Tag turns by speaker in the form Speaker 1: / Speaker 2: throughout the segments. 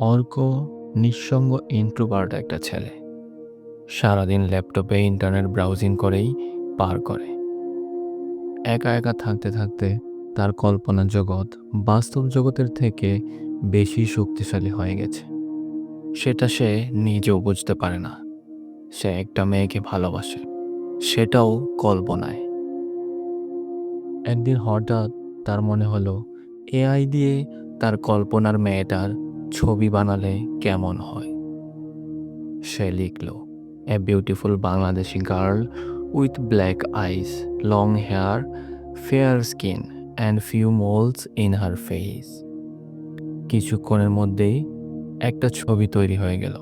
Speaker 1: অর্ক, নিঃসঙ্গ ইন্ট্রোভার্ট একটা ছেলে। সারাদিন ল্যাপটপে ইন্টারনেট ব্রাউজিং করেই পার করে। একা একা থাকতে থাকতে তার কল্পনা জগৎ বাস্তব জগতের থেকে বেশি শক্তিশালী হয়ে গেছে। সেটা সে নিজেও বুঝতে পারে না। সে একটা মেয়েকে ভালোবাসে। সেটাও কল্পনায়। একদিন হঠাৎ তার মনে হলো এআই দিয়ে তার কল্পনার মেয়েটার ছবি বানালে কেমন হয়? সে লিখল a beautiful Bangladeshi girl with black eyes long hair fair skin and few moles in her face কিছুক্ষণের মধ্যেই একটা ছবি তৈরি হয়ে গেল।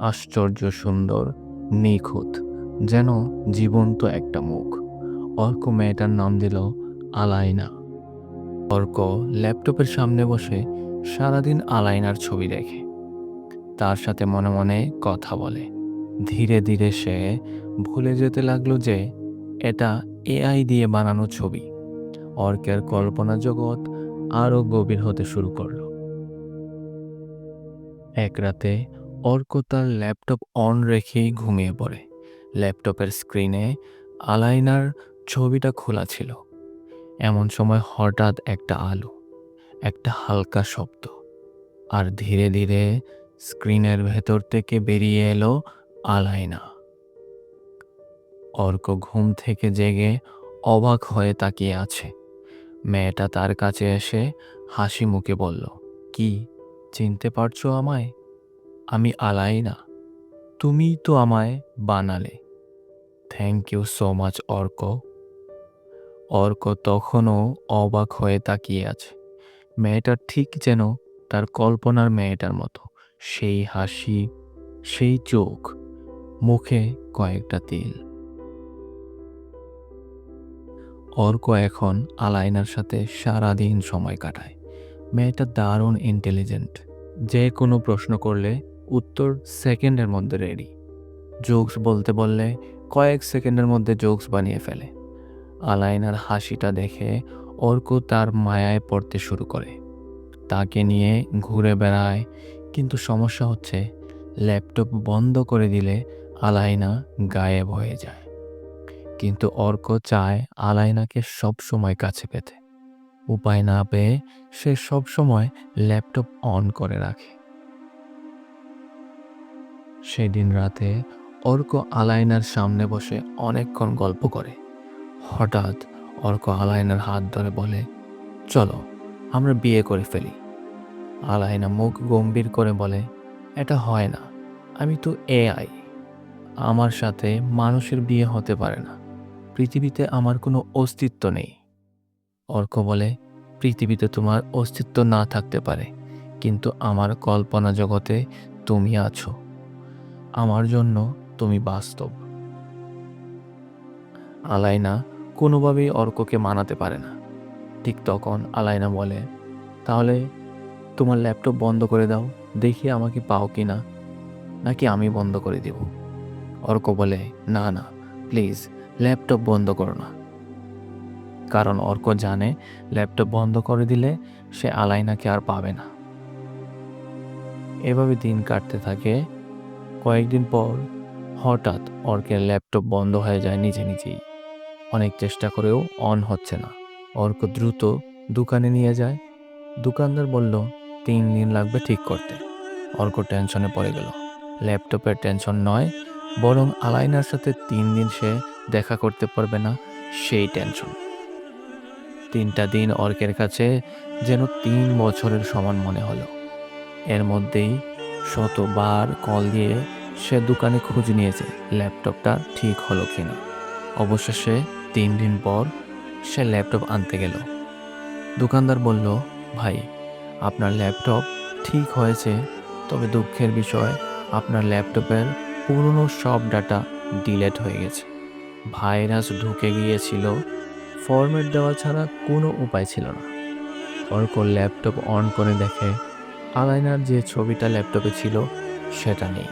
Speaker 1: আশ্চর্য সুন্দর, নিখুঁত, যেন জীবন্ত একটা মুখ। অর্ক মেয়েটার নাম দিল আলাইনা। অর্ক ল্যাপটপের সামনে বসে সারাদিন আলাইনার ছবি দেখে। তার সাথে মনে মনে কথা বলে। ধীরে ধীরে সে ভুলে যেতে লাগল যে, এটা এআই দিয়ে বানানো ছবি। অর্কের কল্পনা জগৎ আরও গভীর হতে শুরু করল। এক রাতে অর্ক তার ল্যাপটপ অন রেখেই ঘুমিয়ে পড়ে। ল্যাপটপের স্ক্রিনে আলাইনার ছবিটা খোলা ছিল। এমন সময় হঠাৎ একটা আলো একটা হালকা শব্দ। আর ধীরে ধীরে স্ক্রিনের ভেতর থেকে বেরিয়ে এলো আলাইনা। অর্ক ঘুম থেকে জেগে অবাক হয়ে তাকিয়ে আছে। মেয়েটা তার কাছে এসে হাসি মুখে বলল, কি, চিনতে পারছ আমায়? আমি আলাইনা। তুমি তো আমায় বানালে। Thank you so much Arko. Arko তখনও অবাক হয়ে তাকিয়ে আছে। মেয়েটা ঠিক যেন তার কল্পনার মেয়েটার মতো। সেই হাসি, সেই চোখ, মুখে কয়েকটা তিল। অর্ক এখন আলাইনার সাথে সারাদিন সময় কাটায়। মেয়েটা দারুণ ইন্টেলিজেন্ট যে কোনো প্রশ্ন করলে উত্তর সেকেন্ডের মধ্যে রেডি জোকস বলতে বললে কয়েক সেকেন্ডের মধ্যে জোকস বানিয়ে ফেলে। আলাইনার হাসিটা দেখে অর্ক তার মায়ায় পড়তে শুরু করে। তাকে নিয়ে ঘুরে বেড়ায়, কিন্তু সমস্যা হচ্ছে, ল্যাপটপ বন্ধ করে দিলে আলাইনা গায়েব হয়ে যায়। কিন্তু অর্ক চায় আলাইনাকে সব সময় কাছে পেতে। উপায় না পেয়ে সে সব সময় ল্যাপটপ অন করে রাখে। সেদিন রাতে অর্ক আলাইনার সামনে বসে অনেকক্ষণ গল্প করে। হঠাৎ অর্ক আলাইনার হাত ধরে বলে, চলো, আমরা বিয়ে করে ফেলি। আলাইনা মুখ গম্ভীর করে বলে, এটা হয় না, আমি তো এআই। আমার সাথে মানুষের বিয়ে হতে পারে না। পৃথিবীতে আমার কোনো অস্তিত্ব নেই। অর্ক বলে, পৃথিবীতে তোমার অস্তিত্ব না থাকতে পারে, কিন্তু আমার কল্পনা জগতে তুমি আছো। আমার জন্য তুমি বাস্তব। আলাইনা কোনোভাবেই অর্ককে মানাতে পারে না। ঠিক তখন আলাইনা বলে, তাহলে তোমার ল্যাপটপ বন্ধ করে দাও, দেখি আমাকে পাও কি না, নাকি আমি বন্ধ করে দেব। অর্ক বলে, না না, প্লিজ, ল্যাপটপ বন্ধ করো না। কারণ অর্ক জানে, ল্যাপটপ বন্ধ করে দিলে সে আলাইনাকে আর পাবে না। এভাবে দিন কাটতে থাকে। কয়েকদিন পর হঠাৎ অর্কের ল্যাপটপ বন্ধ হয়ে যায় নিজে নিজেই। অনেক চেষ্টা করেও অন হচ্ছে না। অর্ক দ্রুত দোকানে নিয়ে যায়। দোকানদার বলল, তিন দিন লাগবে ঠিক করতে। অর্ক টেনশনে পড়ে গেল। ল্যাপটপের টেনশন নয়, বরং আলাইনার সাথে তিন দিন সে দেখা করতে পারবে না, সেই টেনশন। তিনটা দিন অর্কের কাছে যেন তিন বছরের সমান মনে হলো। এর মধ্যেই শতবার কল দিয়ে সে দোকানে খোঁজ নিয়েছে, ল্যাপটপটা ঠিক হলো কিনা। অবশেষে তিন দিন পর সে ল্যাপটপ আনতে গেল। দোকানদার বলল, ভাই, আপনার ল্যাপটপ ঠিক হয়েছে, তবে দুঃখের বিষয়, আপনার ল্যাপটপের পুরনো সব ডাটা ডিলেট হয়ে গেছে। ভাইরাস ঢুকে গিয়েছিল, ফরম্যাট দেওয়া ছাড়া কোনো উপায় ছিল না। অর্ক ল্যাপটপ অন করে দেখে, আলাইনার যে ছবিটা ল্যাপটপে ছিল, সেটা নেই।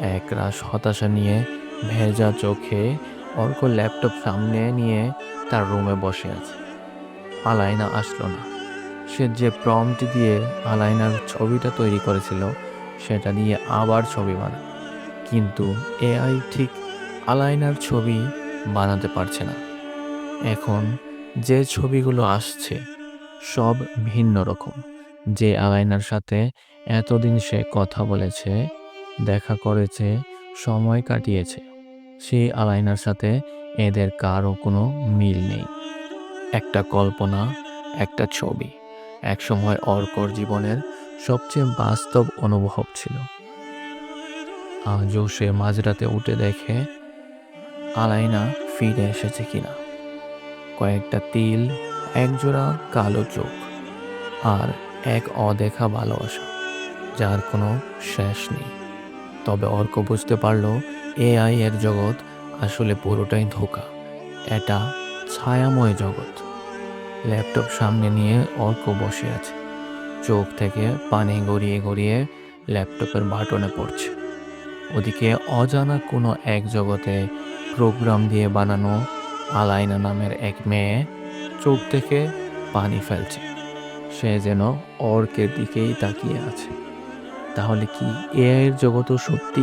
Speaker 1: এক রাশ হতাশা নিয়ে ভেজা চোখে অর্ক ল্যাপটপ সামনে নিয়ে তার রুমে বসে আছে। আলাইনা আসলো না। সে যে প্রম্পট দিয়ে আলাইনার ছবিটা তৈরি করেছিল, সেটা দিয়ে আবার ছবি বানায়। কিন্তু এআই ঠিক আলাইনার ছবি বানাতে পারছে না। এখন যে ছবিগুলো আসছে, সব ভিন্ন রকম। যে আলাইনার সাথে এতদিন সে কথা বলেছে, দেখা করেছে, সময় কাটিয়েছে সেই আলাইনার সাথে এদের কারও কোনো মিল নেই। একটা কল্পনা, একটা ছবি, একসময় অর্কর জীবনের সবচেয়ে বাস্তব অনুভব ছিল। আজও সে মাঝরাতে উঠে দেখে আলাইনা ফিরে এসেছে কিনা। কয়েকটা তিল, একজোড়া কালো চোখ আর এক অদেখা ভালোবাসা, যার কোনো শেষ নেই। তবে অর্ক বুঝতে পারল, এআই এর জগৎ আসলে পুরোটাই ধোকা। এটা ছায়াময় জগৎ। ল্যাপটপ সামনে নিয়ে অর্ক বসে আছে। চোখ থেকে পানি গড়িয়ে গড়িয়ে ল্যাপটপের বাটনে পড়ছে। ওদিকে অজানা কোনো এক জগতে প্রোগ্রাম দিয়ে বানানো আলাইনা নামের এক মেয়ে চোখ থেকে পানি ফেলছে। সে যেন অর্কের দিকেই তাকিয়ে আছে। তাহলে কি এআই এর জগৎও সত্যি?